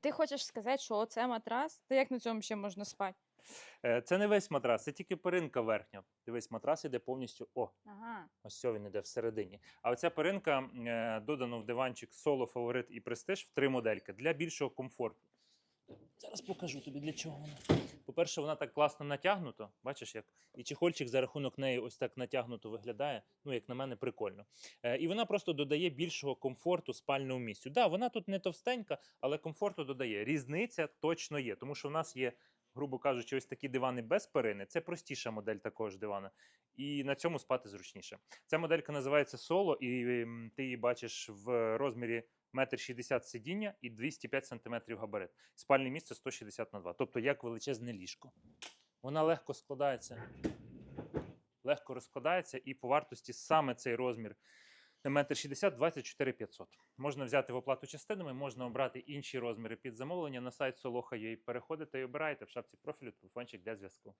Ти хочеш сказати, що оце матрас? Та як на цьому ще можна спати? Е, Це не весь матрас, це тільки перинка верхня. Дивись, матрас іде повністю. О, Ага. ось цього він іде всередині. А оця перинка е, додано в диванчик соло, фаворит і престиж в три модельки для більшого комфорту. Зараз покажу тобі для чого вона. По-перше, вона так класно натягнута. Бачиш, як і чехольчик за рахунок неї ось так натягнуто виглядає. Ну, як на мене, прикольно. Е, і вона просто додає більшого комфорту спальному місцю. Да, вона тут не товстенька, але комфорту додає. Різниця точно є, тому що в нас є, грубо кажучи, ось такі дивани без перини. Це простіша модель такого ж дивана. І на цьому спати зручніше. Ця моделька називається Соло, і ти її бачиш в розмірі 1,60 м сидіння і 205 см габарит. Спальне місце 160 на 2, тобто як величезне ліжко. Вона легко складається, легко розкладається, і по вартості саме цей розмір 1,60 м 24 500. Можна взяти в оплату частинами, можна обрати інші розміри під замовлення на сайт Soloha.ua. Переходите і обираєте в шапці профілю телефончик для зв'язку.